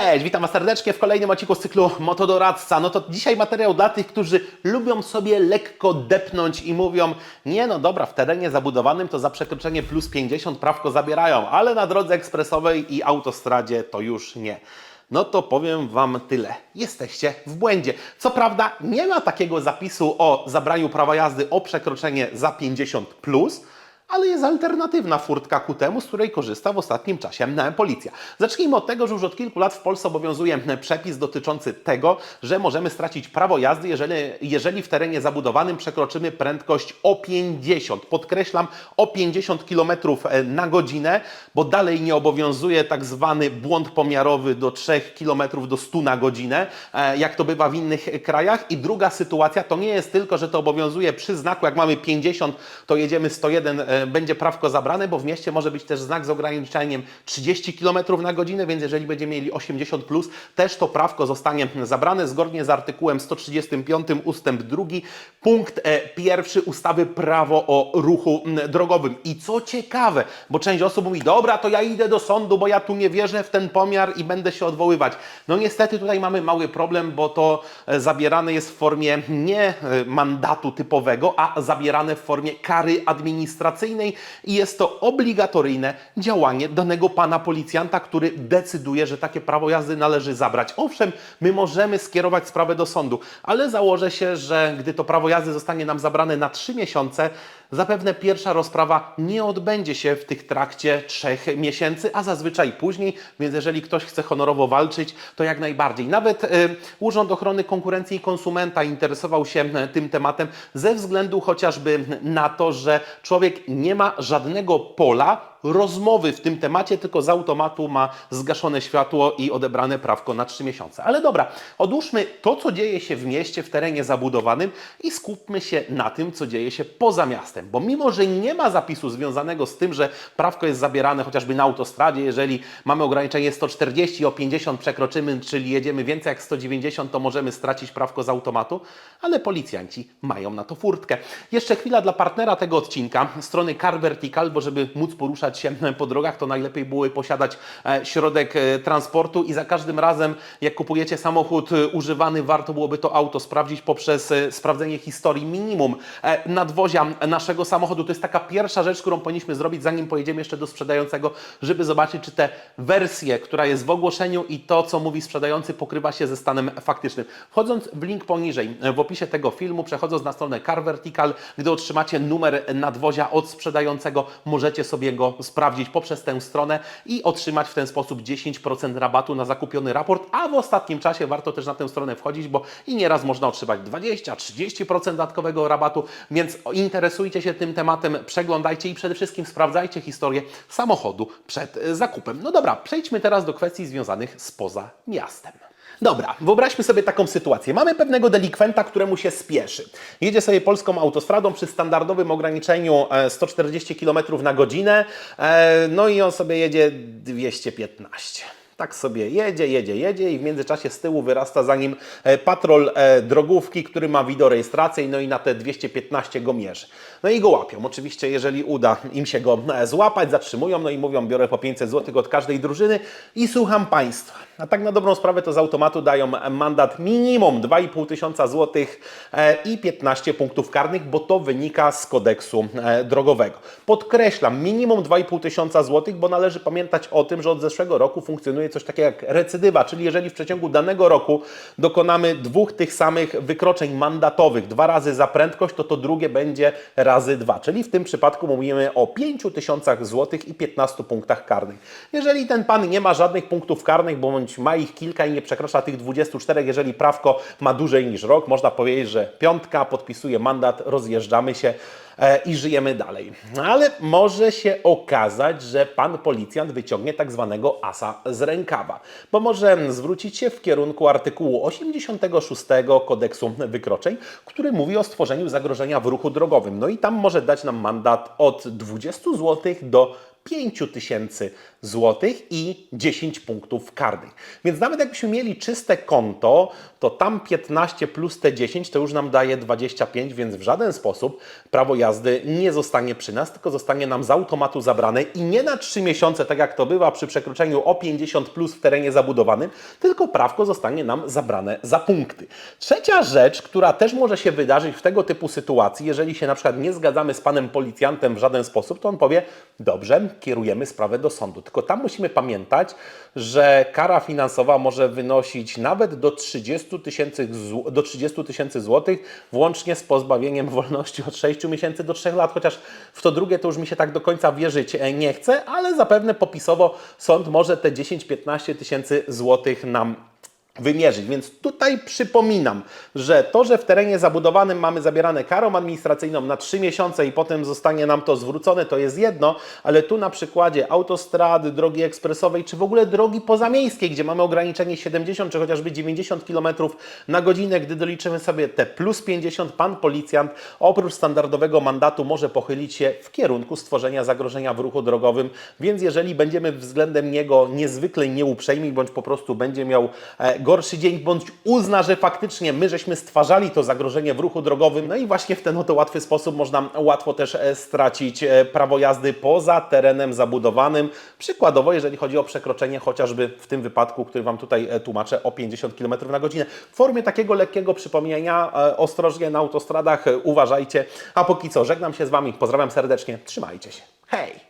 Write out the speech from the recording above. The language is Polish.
Cześć, witam Was serdecznie w kolejnym odcinku z cyklu Motodoradca. No to dzisiaj materiał dla tych, którzy lubią sobie lekko depnąć i mówią nie no dobra, w terenie zabudowanym to za przekroczenie plus 50 prawko zabierają, ale na drodze ekspresowej i autostradzie to już nie. No to powiem Wam tyle. Jesteście w błędzie. Co prawda nie ma takiego zapisu o zabraniu prawa jazdy o przekroczenie za 50 plus, ale jest alternatywna furtka ku temu, z której korzysta w ostatnim czasie e, policja. Zacznijmy od tego, że już od kilku lat w Polsce obowiązuje e, przepis dotyczący tego, że możemy stracić prawo jazdy, jeżeli, jeżeli w terenie zabudowanym przekroczymy prędkość o 50. Podkreślam, o 50 km na godzinę, bo dalej nie obowiązuje tak zwany błąd pomiarowy do 3 km do 100 na godzinę, e, jak to bywa w innych krajach. I druga sytuacja to nie jest tylko, że to obowiązuje przy znaku, jak mamy 50, to jedziemy 101 e, będzie prawko zabrane, bo w mieście może być też znak z ograniczeniem 30 km na godzinę, więc jeżeli będziemy mieli 80 plus, też to prawko zostanie zabrane zgodnie z artykułem 135 ustęp 2 punkt e, pierwszy ustawy prawo o ruchu drogowym. I co ciekawe, bo część osób mówi, dobra, to ja idę do sądu, bo ja tu nie wierzę w ten pomiar i będę się odwoływać. No niestety tutaj mamy mały problem, bo to e, zabierane jest w formie nie e, mandatu typowego, a zabierane w formie kary administracyjnej i jest to obligatoryjne działanie danego pana policjanta, który decyduje, że takie prawo jazdy należy zabrać. Owszem, my możemy skierować sprawę do sądu, ale założę się, że gdy to prawo jazdy zostanie nam zabrane na 3 miesiące, zapewne pierwsza rozprawa nie odbędzie się w tych trakcie trzech miesięcy, a zazwyczaj później, więc jeżeli ktoś chce honorowo walczyć, to jak najbardziej. Nawet y, Urząd Ochrony Konkurencji i Konsumenta interesował się y, tym tematem ze względu chociażby na to, że człowiek nie ma żadnego pola rozmowy w tym temacie, tylko z automatu ma zgaszone światło i odebrane prawko na 3 miesiące. Ale dobra, odłóżmy to, co dzieje się w mieście, w terenie zabudowanym i skupmy się na tym, co dzieje się poza miastem. Bo mimo, że nie ma zapisu związanego z tym, że prawko jest zabierane chociażby na autostradzie, jeżeli mamy ograniczenie 140 o 50 przekroczymy, czyli jedziemy więcej jak 190, to możemy stracić prawko z automatu, ale policjanci mają na to furtkę. Jeszcze chwila dla partnera tego odcinka, strony Car Vertical, bo żeby móc poruszać się po drogach, to najlepiej byłoby posiadać e, środek e, transportu i za każdym razem, jak kupujecie samochód e, używany, warto byłoby to auto sprawdzić poprzez e, sprawdzenie historii minimum e, nadwozia naszego samochodu. To jest taka pierwsza rzecz, którą powinniśmy zrobić, zanim pojedziemy jeszcze do sprzedającego, żeby zobaczyć, czy te wersje, która jest w ogłoszeniu i to, co mówi sprzedający, pokrywa się ze stanem faktycznym. Wchodząc w link poniżej, e, w opisie tego filmu, przechodząc na stronę Car Vertical, gdy otrzymacie numer nadwozia od sprzedającego, możecie sobie go sprawdzić poprzez tę stronę i otrzymać w ten sposób 10% rabatu na zakupiony raport, a w ostatnim czasie warto też na tę stronę wchodzić, bo i nieraz można otrzymać 20-30% dodatkowego rabatu, więc interesujcie się tym tematem, przeglądajcie i przede wszystkim sprawdzajcie historię samochodu przed zakupem. No dobra, przejdźmy teraz do kwestii związanych z poza miastem. Dobra, wyobraźmy sobie taką sytuację. Mamy pewnego delikwenta, któremu się spieszy. Jedzie sobie polską autostradą przy standardowym ograniczeniu e, 140 km na godzinę, e, no i on sobie jedzie 215. Tak sobie jedzie, jedzie, jedzie i w międzyczasie z tyłu wyrasta za nim e, patrol e, drogówki, który ma wideorejestrację no i na te 215 go mierzy. No i go łapią. Oczywiście, jeżeli uda im się go e, złapać, zatrzymują, no i mówią, biorę po 500 zł od każdej drużyny i słucham Państwa. A tak na dobrą sprawę to z automatu dają mandat minimum 2,5 tysiąca złotych i 15 punktów karnych, bo to wynika z kodeksu drogowego. Podkreślam, minimum 2,5 tysiąca złotych, bo należy pamiętać o tym, że od zeszłego roku funkcjonuje coś takiego jak recydywa, czyli jeżeli w przeciągu danego roku dokonamy dwóch tych samych wykroczeń mandatowych, dwa razy za prędkość, to to drugie będzie razy dwa, czyli w tym przypadku mówimy o 5 tysiącach złotych i 15 punktach karnych. Jeżeli ten pan nie ma żadnych punktów karnych, bądź ma ich kilka i nie przekracza tych 24, jeżeli prawko ma dłużej niż rok, można powiedzieć, że piątka, podpisuje mandat, rozjeżdżamy się i żyjemy dalej. Ale może się okazać, że pan policjant wyciągnie tak zwanego asa z rękawa, bo może zwrócić się w kierunku artykułu 86 kodeksu wykroczeń, który mówi o stworzeniu zagrożenia w ruchu drogowym. No i tam może dać nam mandat od 20 zł do 5 tysięcy złotych i 10 punktów karnych. Więc nawet jakbyśmy mieli czyste konto, to tam 15 plus te 10 to już nam daje 25, więc w żaden sposób prawo jazdy nie zostanie przy nas, tylko zostanie nam z automatu zabrane i nie na 3 miesiące, tak jak to bywa przy przekroczeniu o 50 plus w terenie zabudowanym, tylko prawko zostanie nam zabrane za punkty. Trzecia rzecz, która też może się wydarzyć w tego typu sytuacji, jeżeli się na przykład nie zgadzamy z panem policjantem w żaden sposób, to on powie, dobrze, kierujemy sprawę do sądu. Tylko tam musimy pamiętać, że kara finansowa może wynosić nawet do 30 tysięcy zł- do 30 tysięcy złotych, włącznie z pozbawieniem wolności od 6 miesięcy do 3 lat, chociaż w to drugie to już mi się tak do końca wierzyć e, nie chce, ale zapewne popisowo sąd może te 10-15 tysięcy złotych nam wymierzyć. Więc tutaj przypominam, że to, że w terenie zabudowanym mamy zabierane karą administracyjną na 3 miesiące i potem zostanie nam to zwrócone, to jest jedno, ale tu na przykładzie autostrady, drogi ekspresowej, czy w ogóle drogi pozamiejskiej, gdzie mamy ograniczenie 70 czy chociażby 90 km na godzinę, gdy doliczymy sobie te plus 50, pan policjant oprócz standardowego mandatu może pochylić się w kierunku stworzenia zagrożenia w ruchu drogowym, więc jeżeli będziemy względem niego niezwykle nieuprzejmi, bądź po prostu będzie miał e, gorszy dzień, bądź uzna, że faktycznie my żeśmy stwarzali to zagrożenie w ruchu drogowym, no i właśnie w ten oto łatwy sposób można łatwo też e, stracić e, prawo jazdy poza terenem zabudowanym. Przykładowo, jeżeli chodzi o przekroczenie chociażby w tym wypadku, który Wam tutaj e, tłumaczę, o 50 km na godzinę. W formie takiego lekkiego przypomnienia, ostrożnie na autostradach, uważajcie. A póki co, żegnam się z Wami, pozdrawiam serdecznie, trzymajcie się. Hej!